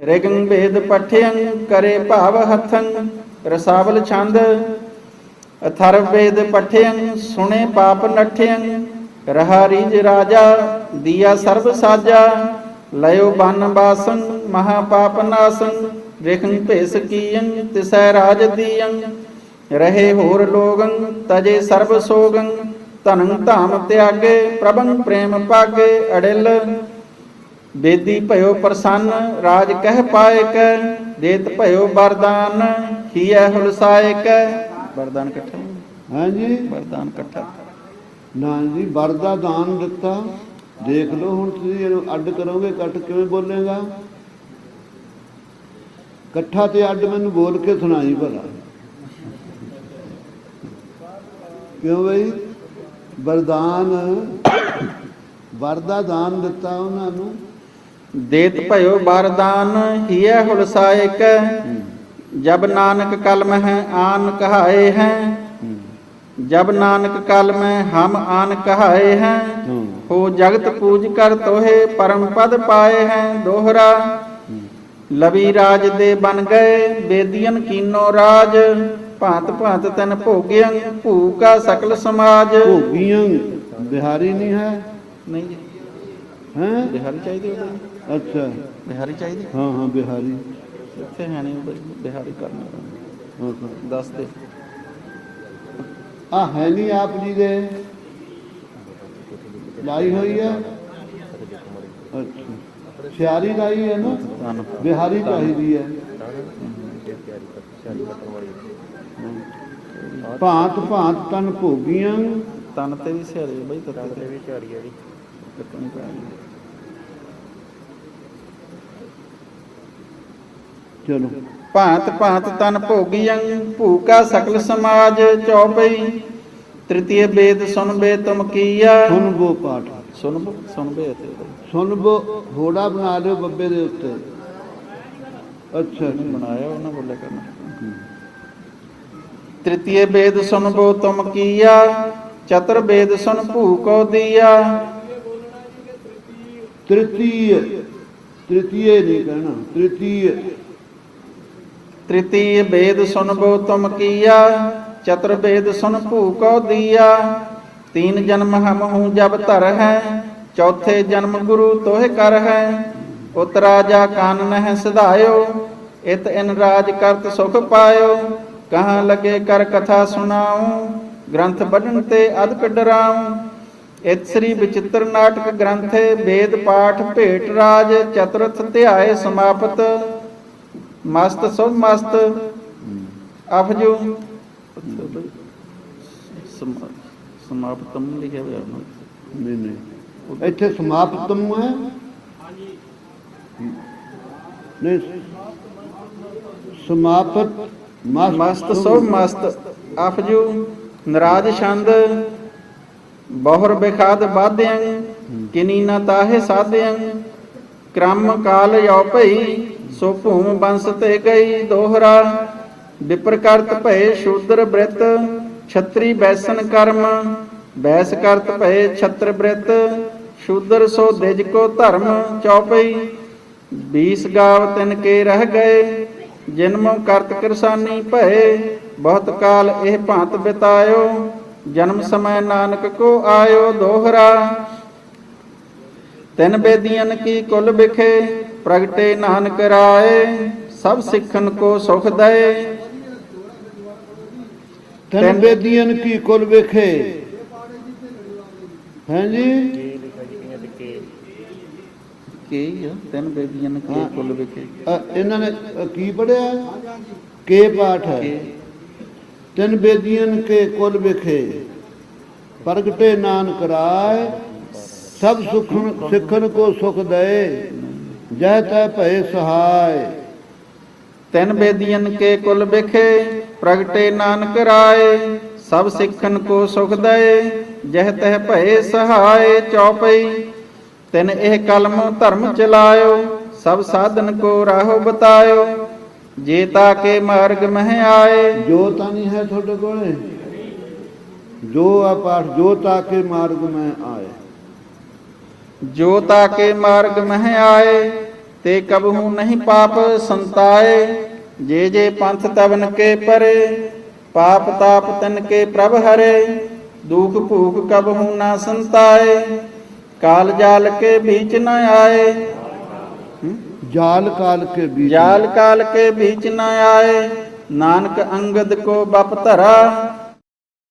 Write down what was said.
ਰਿਗੰ ਭੇਦ ਪਠਿਯੰ ਕਰੇ ਭਾਵ ਹਥੰ, ਰਸਾਵਲ ਛੰਦ। ਅਥਰ ਵੇਦ ਪਠਿਯੰ ਸੁਣੇ ਪਾਪ ਨਠਿਯੰ ਰਹਾ ਰੀਜ ਰਾਜਾ, ਦੀਆ ਸਰਬ ਸਾਜਾ। ਲਇਓ ਬਨ ਬਾਸੰ ਮਹਾ ਪਾਪ ਨਾਸੰ ਰਿਖੰ ਭੇਸ ਕੀਯੰ ਤਿਸੈ ਰਾਜ ਦੀਯੰ ਰਹੇ ਹੋਰ ਲੋਗੰ, ਤਜੇ ਸਰਬ ਸੋਗੰ, ਧਨੰ ਧਾਮ ਤਿਆਗੇ ਪ੍ਰਭੰ ਪ੍ਰੇਮ ਪਾਗੇ, ਅੜਿਲ। ਬੇਦੀ ਭਇਓ ਪ੍ਰਸੰਨ ਰਾਜ ਕਹਿ ਪਾਇਕ ਦੇਤ ਭਇਓ ਵਰਦਾਨ ਹੀਐ ਹੁਲਸਾਇਕ ਵਰਦਾਨ ਇਕੱਠਾ। ਹਾਂਜੀ। ਵਰਦਾਨ ਇਕੱਠਾ। ਨਾ ਜੀ ਵਰ ਦਾ ਦਾਨ ਦਿੱਤਾ। ਦੇਖ ਲਓ ਹੁਣ ਤੁਸੀਂ ਇਹਨੂੰ ਅੱਡ ਕਰੋਗੇ ਕੱਟ ਕਿਵੇਂ ਬੋਲੇਗਾ? ਇਕੱਠਾ ਤੇ ਅੱਡ ਮੈਨੂੰ ਬੋਲ ਕੇ ਸੁਣਾਈ ਭਲਾ। ਕਿਉਂ ਬਈ? ਵਰਦਾਨ ਵਰ ਦਾ ਦਾਨ ਦਿੱਤਾ ਉਹਨਾਂ ਨੂੰ। ਦੇਤ ਭਇਓ ਵਰਦਾਨ ਹੀਐ ਹੁਲਸਾਇਕ ਜਬ ਨਾਨਕ ਕਲਮ ਹੈ ਆਨ ਕਹਾਏ ਹੈ। ਜਬ ਨਾਨਕ ਕਲਮ ਹਮ ਆਨ ਕਹਾਏ ਹੈ। ਹਾਂ ਜਗਤ ਪੂਜ ਕਰ ਤੋਹੇ ਪਰਮ ਪਦ ਪਾਏ ਹੈ ਦੋਹਰਾ। ਲਵੀ ਰਾਜ ਦੇ ਬਨ ਗਏ ਬੇਦੀਨ ਕੀਨੋ ਰਾਜ। ਭਾਂਤ ਭਾਂਤ ਤਨ ਭੋਗਿਆਂ ਭੂਕਾ ਸਕਲ ਸਮਾਜ। ਭੋਗੀਆਂ ਬਿਹਾਰੀ ਨਹੀਂ ਹੈ? ਨਹੀਂ ਹੈ? ਬਿਹਾਰੀ ਚਾਹੀਦੇ ਉਹਦੇ ਅੱਛਾ। ਬਿਹਾਰੀ ਚਾਹੀਦੇ? ਹਾਂ ਹਾਂ ਬਿਹਾਰੀ। ਇੱਥੇ ਹੈ ਨਹੀਂ ਉਹਦੇ ਬਿਹਾਰੀ ਕਰਨਾ ਹਾਂ ਹਾਂ ਦੱਸ ਦੇ। ਆ ਹੈ ਨਹੀਂ ਆਪ ਜੀ ਦੇ। ਲਾਈ ਹੋਈ ਹੈ? ਅੱਛਾ। ਸਿਆਰੀ ਲਾਈ ਹੈ ਨਾ? ਧੰਨ ਬਿਹਾਰੀ ਚਾਹੀਦੀ ਹੈ। ਭਾਂਤ ਭਾਂਤ ਤਨ ਭੋਗੀਆਂ। ਤਨ ਤੇ ਵੀ ਸਿਆਰੇ ਬਈ ਤਨ ਤੇ ਵੀ। ਸਿਆਰੀ ਹੈ ਜੀ ਕੱਟਣੀ ਪੈਣੀ ਚਲੋ। ਭਾਂਤ ਭਾਂਤ ਤਨ ਭੋਗੀਆਂ ਭੂਕਾ ਸਕਲ ਸਮਾਜ ਚੌਪਈ। ਤ੍ਰਿਤੀय ਵੇਦ ਸੁਨਬੇ ਤੁਮ ਕੀਆ। ਸੁਣ ਬੋ ਪਾਠ। ਸੁਨਬ ਸੁਨਬੇ ਤੇ ਸੁਣ ਬੋ। ਹੋੜਾ ਬਣਾ ਲਿਓ ਬੱਬੇ ਦੇ ਉੱਤੇ। ਅੱਛਾ ਬਣਾਇਆ ਉਹਨਾਂ ਬੋਲੇ ਕਰਨਾ। ਤ੍ਰਿਤੀय ਵੇਦ ਸੁਨਬੋ ਤੁਮ ਕੀਆ। ਚਤੁਰ ਵੇਦ ਸੁਨ ਭੂਕੋ ਦੀਆ। ਤ੍ਰਿਤੀਯ। ਤ੍ਰਿਤੀਯ ਨਹੀਂ ਕਹਿਣਾ ਤ੍ਰਿਤੀਯ। ਤ੍ਰਿਤੀਯ ਵੇਦ ਸੁਨਬੋ ਤੁਮ ਕੀਆ, ਚਤੁਰ ਵੇਦ ਸੁਨ ਭੂਕੋ ਦੀਆ। ਤੀਨ ਜਨਮ ਹਮ ਹੂੰ ਜਬ ਧਰ ਹੈ, ਚੌਥੇ ਜਨਮ ਗੁਰੂ ਤੋਹ ਕਰ ਹੈ। ਉਤ ਰਾਜਾ ਕਾਨ ਨਹਿ ਸਦਾਇਓ ਇਤ ਇਨ ਰਾਜ ਕਰਤ ਸੁਖ ਪਾਇਓ। ਕਹਾਂ ਲਗੇ ਕਰ ਕਥਾ ਸੁਣਾਉ, ਗ੍ਰੰਥ ਬੜਨ ਤੇ ਅਦਕ ਡਰਾਉ। ਇਤ ਸ੍ਰੀ ਵਿਚਿਤ੍ਰ ਨਾਟਕ ਗ੍ਰੰਥੇ ਵੇਦ ਪਾਠ ਭੇਟ ਰਾਜ ਚਤੁਰਥ ਧਿਆਏ ਸਮਾਪਤ। ਮਸਤ ਸੋ ਮਸਤ। ਅਫਜੂ। ਸਮਾ- ਸਮਾਪਤਮ ਲਿਖਿਆ ਹੋਇਆ ਨਹੀਂ ਨਹੀਂ। ਇੱਥੇ ਸਮਾਪਤਮ ਹੈ। ਨਹੀਂ ਸਮਾਪਤ ਮਸਤ। ਸੋ ਮਸਤ। ਅਫਜੂ। ਨਰਾਜ ਛੰਦ। ਬਹੁਰ ਬਿਖਾਦ ਬਾਧਿਆਂ ਕਿਨੀ ਨਾ ਤਾਹੇ ਸਾਧਿਆਂ। ਕ੍ਰਮ ਕਾਲ ਯੋ ਭਈ, ਸੋ ਭੂਮ ਬੰਸ ਤੇ ਗਈ ਦੋਹਰਾ। ਵਿਪਰ ਕਰਤ ਭਏ ਸ਼ੂਦਰ ਬ੍ਰਿਤ, ਛਤਰੀ ਬੈਸਨ ਕਰਮ। ਬੈਸ ਕਰਤ ਭਏ ਛਤਰ ਬ੍ਰਿਤ, ਸ਼ੂਦਰ ਸੋ ਦਿਜ ਕੋ ਧਰਮ ਚੌਪਈ 20 ਗਾਵ ਤਿਨ ਕੇ ਰਹਿ ਗਏ ਜਨਮੋ ਕਰਤ ਕਿਰਸਾਨੀ ਭਏ। ਬਹੁਤ ਕਾਲ ਇਹ ਭਾਂਤ ਬਿਤਾਇਓ ਜਨਮ ਸਮੈ ਨਾਨਕ ਕੋ ਆਇਓ ਦੋਹਰਾ। ਤਿਨ ਬੇਦੀਆਂ ਕੀ ਕੁਲ ਵਿਖੇ ਪ੍ਰਗਟੇ ਨਾਨਕ ਰਾਏ ਸਭ ਸਿੱਖਨ ਕੋ ਸੁਖ ਦਏ। ਤਨ ਬੇਦੀਆਂ ਕੀ ਕੁਲ ਵੇਖੇ ਹਾਂਜੀ ਕੀ ਆ? ਤਿਨ ਬੇਦੀਆਂ ਕੀ ਹਾਂ। ਕੁਲ ਵਿਖੇ। ਅ, ਇਹਨਾਂ ਨੇ ਅ, ਕੀ ਪੜਿਆ ਕੇ ਪਾਠ ਹੈ। ਕੀ? ਤਿੰਨ ਬੇਦੀਆਂ ਕੇ ਕੁਲ ਵਿਖੇ। ਪ੍ਰਗਟੇ ਨਾਨਕ ਰਾਏ, ਸਭ ਸੁਖਨ ਸਿੱਖਨ ਕੋ ਸੁਖ ਦਏ, ਜਹ ਤੈ ਭਏ ਸਹਾਇ ਤਿਨ ਬੇਦੀਆਂ ਕੇ ਕੁਲ ਵਿਖੇ, ਪ੍ਰਗਟੇ ਨਾਨਕ ਰਾਏ, ਸਭ ਸਿੱਖਨ ਕੋ ਸੁਖ ਦਏ, ਜਹ ਤਹ ਭਏ ਸਹਾਏ ਚੌਪਈ। ਤਿਨ ਇਹ ਕਲਮ ਧਰਮ ਚਲਾਇਓ, ਸਭ ਸਾਧਨ ਕੋ ਰਾਹੋ ਬਤਾਇਓ। ਜੇ ਤਾਂ ਕੇ ਮਾਰਗ ਮਹਿ ਆਏ। ਜੋ ਤਾਂ ਨਹੀਂ ਹੈ ਤੁਹਾਡੇ ਕੋਲੇ ਜੋ ਆ ਪਾਠ ਜੋ ਤਾਂ ਕੇ ਮਾਰਗ ਮੈਂ ਆਏ। ਜੋ ਤਾਂ ਕੇ ਮਾਰਗ ਮਹਿ ਆਏ ਤੇ ਕਬਹੂ ਨਹੀਂ ਪਾਪ ਸੰਤਾਏ। ਜੇ ਜੇ ਪੰਥ ਤਵਨ ਕੇ ਪਰੇ ਪਾਪ ਤਾਪ ਤਨ ਕੇ ਪ੍ਰਭ ਹਰੇ। ਦੁਖ ਭੂਖ ਕਬ ਕਬਹੂ ਨਾ ਸੰਤਾਏ ਕਾਲ ਜਾਲ ਕੇ ਵਿੱਚ ਨਾ ਆਏ। ਜਾਲ ਕਾਲ ਕੇ ਬੀਚ ਜਾਲ ਕਾਲ ਕੇ ਬੀਚ ਨਾ ਆਏ। ਨਾਨਕ ਅੰਗਦ ਕੋ ਬਪ ਧਰਾ।